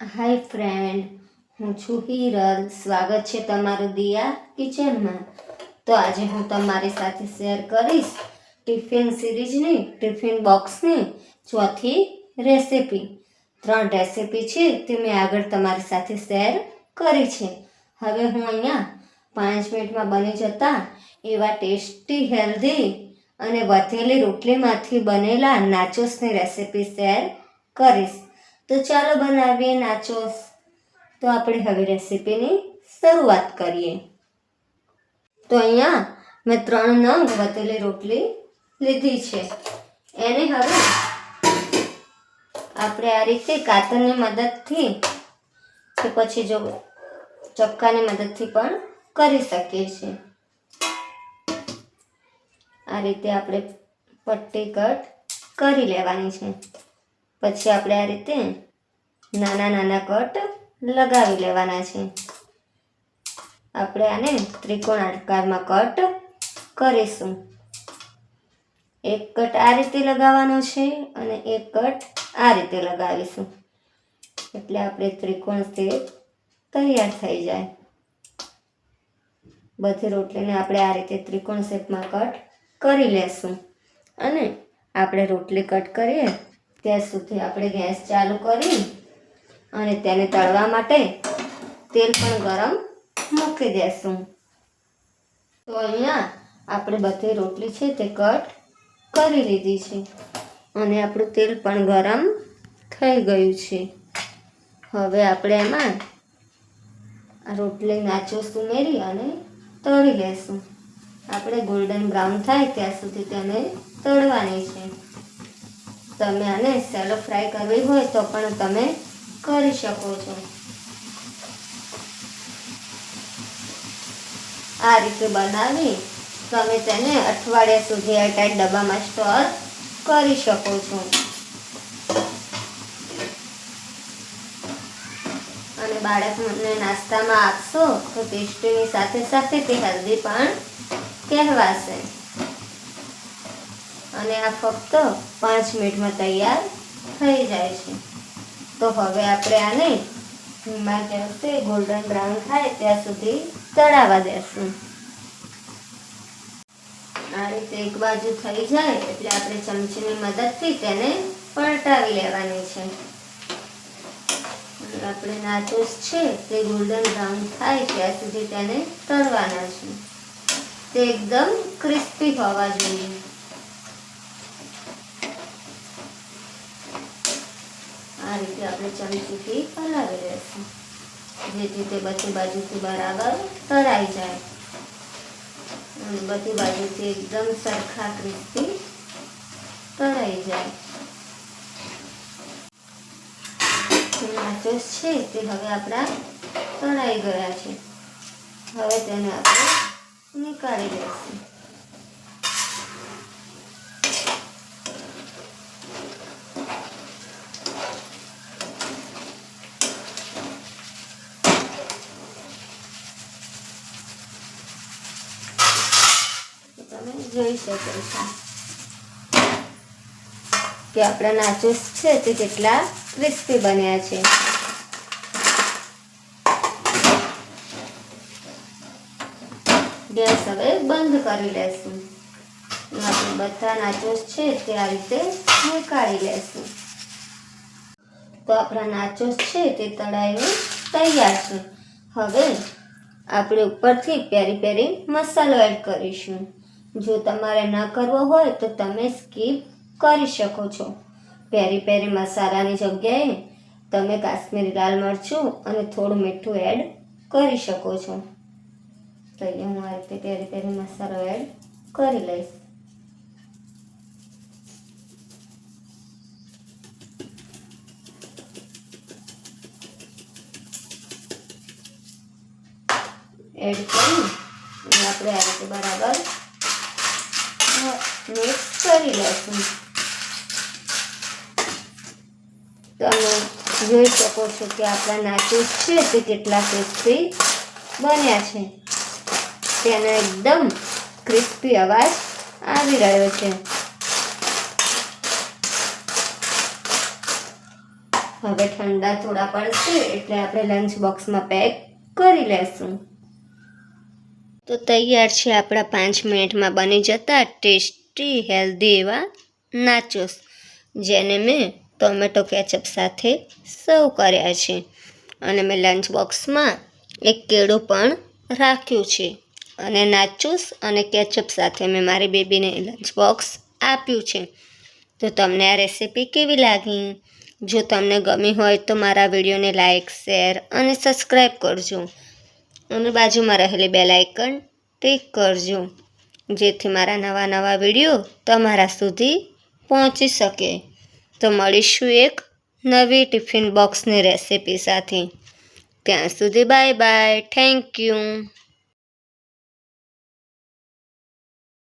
હાય friend, હું છું હિરલ. સ્વાગત છે તમારું દિયા કિચનમાં. તો આજે હું તમારી સાથે શેર કરીશ ટિફિન સિરીઝની ટિફિન બોક્સની ચોથી રેસિપી. ત્રણ રેસિપી છે, તે મેં આગળ તમારી સાથે શેર કરી છે. હવે હું અહીંયા પાંચ મિનિટમાં બની જતા એવા ટેસ્ટી, હેલ્ધી અને વધેલી રોટલીમાંથી બનેલા નાચોસની રેસિપી શેર કરીશ. તો ચાલો બનાવીએ નાચોસ. તો આપણે હવે રેસીપીની શરૂઆત કરીએ. તો અહીંયા મેં ત્રણ નંગ વધેલી રોટલી લીધી છે. એને હવે આપણે આ રીતે કાતરની મદદથી કે પછી જો ચક્કાની મદદથી પણ કરી શકીએ છીએ. આ રીતે આપણે પટ્ટી કટ કરી લેવાની છે. પછી આપણે આ રીતે નાના નાના કટ લગાવી લેવાના છે. આપણે આને ત્રિકોણ આકારમાં કટ કરીશું. એક કટ આ રીતે લગાવવાનો છે અને એક કટ આ રીતે લગાવીશું. એટલે આપણે ત્રિકોણ શેપ તૈયાર થઈ જાય. બધી રોટલીને આપણે આ રીતે ત્રિકોણ શેપમાં કટ કરી લેશું. અને આપણે રોટલી કટ કરીએ ત્યાં સુધી આપણે ગેસ ચાલુ કરી અને તેને તળવા માટે તેલ પણ ગરમ મૂકી દેશું. તો અહીંયા આપણે બધી રોટલી છે તે કટ કરી લીધી છે અને આપણું તેલ પણ ગરમ થઈ ગયું છે. હવે આપણે એમાં આ રોટલી નાચોસ ઉમેરી અને તળી લેશું. આપણે ગોલ્ડન બ્રાઉન થાય ત્યાં સુધી તેને તળવાની છે. તમે આને સેલો ફ્રાય કરવી હોય તો પણ તમે કરી શકો છો. આ રીતે બનાવી તમે તેને અઠવાડિયા સુધી એરટાઈટ ડબ્બામાં સ્ટોર કરી શકો છો. અને બાળકને નાસ્તામાં આપશો તો ટેસ્ટીની સાથે સાથે તે હેલ્ધી પણ કહેવાશે. અને આ ફક્ત પાંચ મિનિટમાં તૈયાર થઈ જાય છે. તો હવે આપણે આને ધીમા ગેસે ગોલ્ડન બ્રાઉન થાય ત્યાં સુધી તળાવા દેશું. આ રીતે એક બાજુ થઈ જાય એટલે આપણે ચમચીની મદદથી તેને પલટાવી લેવાની છે. આપણે નાચોસ છે તે ગોલ્ડન બ્રાઉન થાય ત્યાં સુધી તેને તળવાના છે. તે એકદમ ક્રિસ્પી હોવા જોઈએ. આ રીતે આપણે ચમચીથી હલાવી લેશું. જેથી તે બધી બાજુથી બરાબર તળાઈ જાય. અને બધી બાજુથી એકદમ સરખા ક્રિસ્પી તળાઈ જાય. નાચોસ છે તે હવે આપણા તળાઈ ગયા છે. હવે તેને આપણે નીકાળી લઈશું તમે જોઈ શકો છો. કે આપણા નાચોસ છે તે કેટલા ક્રિસ્પી બન્યા છે. ગેસ હવે બંધ કરી લેશું. આપણે બધા નાચોસ છે તે આ રીતે નીકાળી લેશું. તો આપણા નાચોસ છે તે તળાઈને તૈયાર છે. હવે આપણે ઉપરથી પેરી પેરી મસાલો એડ કરીશું. જો તમારે ન કરવો હોય તો તમે સ્કીપ કરી શકો છો. પેરી પેરી મસાલાની જગ્યાએ તમે કાશ્મીરી લાલ મરચું અને થોડું મીઠું એડ કરી શકો છો. તો એ હું આ રીતે પેરી પેરી મસાલો એડ કરી લઈશ. એડ કરી આપણે આ રીતે બરાબર મિક્સ કરી લઈશું તમે જોઈ શકો છો કે આપણા નાચોસ છે તે કેટલા ક્રિસ્પી બન્યા છે. તેનો એકદમ ક્રિસ્પી અવાજ આવી રહ્યો છે હવે ઠંડા થોડા પડશે એટલે આપણે લંચ બોક્સમાં પેક કરી લેશું. તો તૈયાર છે આપણા પાંચ મિનિટમાં બની જતા ટેસ્ટી, હેલ્ધી એવા નાચોસ, જેને મેં ટોમેટો કેચઅપ સાથે સર્વ કર્યા છે. અને મેં લંચ બોક્સમાં એક કેળું પણ રાખ્યું છે. અને નાચોસ અને કેચઅપ સાથે મેં મારી બેબીને લંચ બોક્સ આપ્યું છે. તો તમને આ રેસીપી કેવી લાગી? જો તમને ગમી હોય તો મારા વિડીયોને લાઇક શેર અને સબસ્ક્રાઈબ કરજો. અને બાજુમાં રહેલી બેલ આઇકન ટિક કરજો, જેથી મારા નવા નવા વીડિયો તમારા સુધી પહોંચી શકે. તો મળીશું એક નવી ટિફિન બોક્સની રેસીપી સાથે. ત્યાં સુધી બાય બાય, થેન્ક યુ.